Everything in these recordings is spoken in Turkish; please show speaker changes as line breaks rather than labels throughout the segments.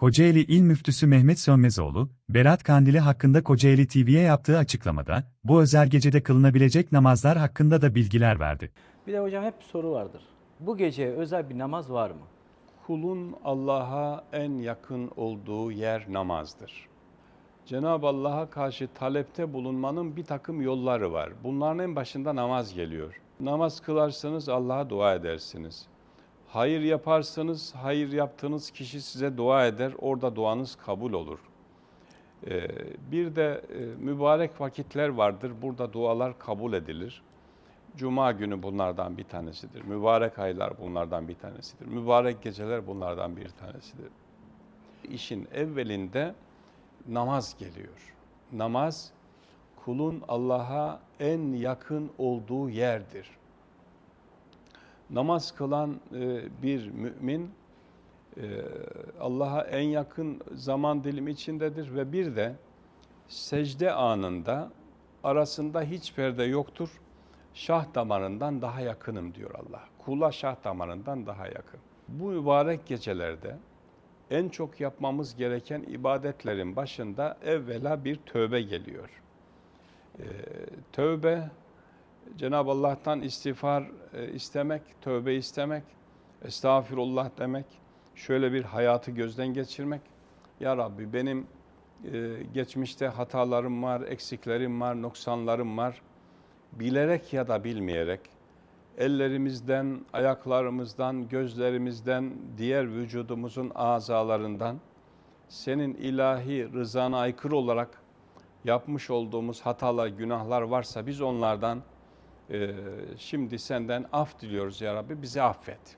Kocaeli İl Müftüsü Mehmet Sönmezoğlu, Berat Kandili hakkında Kocaeli TV'ye yaptığı açıklamada, bu özel gecede kılınabilecek namazlar hakkında da bilgiler verdi.
Bir de hocam hep soru vardır. Bu gece özel bir namaz var mı?
Kulun Allah'a en yakın olduğu yer namazdır. Cenab-ı Allah'a karşı talepte bulunmanın bir takım yolları var. Bunların en başında namaz geliyor. Namaz kılarsanız Allah'a dua edersiniz. Hayır yaparsanız hayır yaptığınız kişi size dua eder, orada duanız kabul olur. Ee, bir de e, mübarek vakitler vardır, burada dualar kabul edilir. Cuma günü bunlardan bir tanesidir. Mübarek aylar bunlardan bir tanesidir. Mübarek geceler bunlardan bir tanesidir. İşin evvelinde namaz geliyor. Namaz kulun Allah'a en yakın olduğu yerdir. Namaz kılan e, bir mümin e, Allah'a en yakın zaman dilimi içindedir ve bir de secde anında arasında hiç perde yoktur. Şah damarından daha yakınım diyor Allah. Kula şah damarından daha yakın. Bu mübarek gecelerde en çok yapmamız gereken ibadetlerin başında evvela bir tövbe geliyor. Ee, tövbe Cenab-ı Allah'tan istiğfar e, istemek, tövbe istemek, estağfirullah demek, şöyle bir hayatı gözden geçirmek. Ya Rabbi benim e, geçmişte hatalarım var, eksiklerim var, noksanlarım var. Bilerek ya da bilmeyerek ellerimizden, ayaklarımızdan, gözlerimizden, diğer vücudumuzun azalarından senin ilahi rızana aykırı olarak yapmış olduğumuz hatalar, günahlar varsa biz onlardan e, şimdi senden af diliyoruz ya Rabbi bizi affet.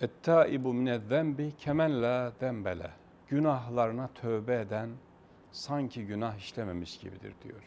Ettaibu minezzenbi kemen la dembele. Günahlarına tövbe eden sanki günah işlememiş gibidir diyor.